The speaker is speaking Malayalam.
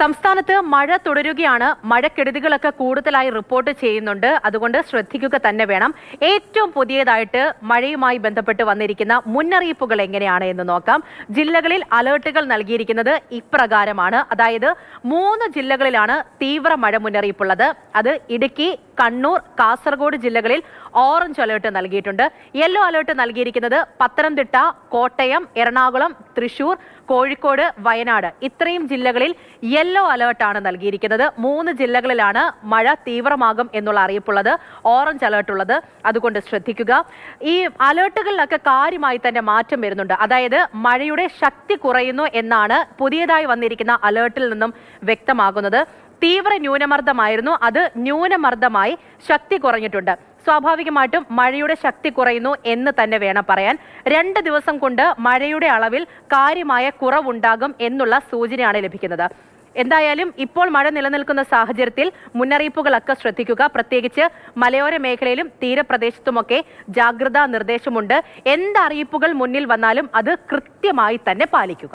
സംസ്ഥാനത്ത് മഴ തുടരുകയാണ്. മഴക്കെടുതികളൊക്കെ കൂടുതലായി റിപ്പോർട്ട് ചെയ്യുന്നുണ്ട്. അതുകൊണ്ട് ശ്രദ്ധിക്കുക തന്നെ വേണം. ഏറ്റവും പുതിയതായിട്ട് മഴയുമായി ബന്ധപ്പെട്ട് വന്നിരിക്കുന്ന മുന്നറിയിപ്പുകൾ എങ്ങനെയാണ് എന്ന് നോക്കാം. ജില്ലകളിൽ അലേർട്ടുകൾ നൽകിയിരിക്കുന്നത് ഇപ്രകാരമാണ്. അതായത് മൂന്ന് ജില്ലകളിലാണ് തീവ്ര മഴ മുന്നറിയിപ്പുള്ളത്. അത് ഇടുക്കി കണ്ണൂർ കാസർഗോഡ് ജില്ലകളിൽ ഓറഞ്ച് അലേർട്ട് നൽകിയിട്ടുണ്ട്. യെല്ലോ അലേർട്ട് നൽകിയിരിക്കുന്നത് പത്തനംതിട്ട കോട്ടയം എറണാകുളം തൃശൂർ കോഴിക്കോട് വയനാട്. ഇത്രയും ജില്ലകളിൽ യെല്ലോ അലേർട്ടാണ് നൽകിയിരിക്കുന്നത്. മൂന്ന് ജില്ലകളിലാണ് മഴ തീവ്രമാകും എന്നുള്ള അറിയിപ്പുള്ളത് ഓറഞ്ച് അലേർട്ട് ഉള്ളത്. അതുകൊണ്ട് ശ്രദ്ധിക്കുക. ഈ അലേർട്ടുകളിലൊക്കെ കാര്യമായി തന്നെ മാറ്റം വരുന്നുണ്ട്. അതായത് മഴയുടെ ശക്തി കുറയുന്നു എന്നാണ് പുതിയതായി വന്നിരിക്കുന്ന അലേർട്ടിൽ നിന്നും വ്യക്തമാകുന്നത്. തീവ്ര ന്യൂനമർദ്ദമായിരുന്നു അത് ന്യൂനമർദ്ദമായി ശക്തി കുറഞ്ഞിട്ടുണ്ട്. സ്വാഭാവികമായിട്ടും മഴയുടെ ശക്തി കുറയുന്നു എന്ന് തന്നെ വേണം പറയാൻ. രണ്ട് ദിവസം കൊണ്ട് മഴയുടെ അളവിൽ കാര്യമായ കുറവുണ്ടാകും എന്നുള്ള സൂചനയാണ് ലഭിക്കുന്നത്. എന്തായാലും ഇപ്പോൾ മഴ നിലനിൽക്കുന്ന സാഹചര്യത്തിൽ മുന്നറിയിപ്പുകളൊക്കെ ശ്രദ്ധിക്കുക. പ്രത്യേകിച്ച് മലയോര മേഖലയിലും തീരപ്രദേശത്തുമൊക്കെ ജാഗ്രതാ നിർദ്ദേശമുണ്ട്. എന്ത് അറിയിപ്പുകൾ മുന്നിൽ വന്നാലും അത് കൃത്യമായി തന്നെ പാലിക്കുക.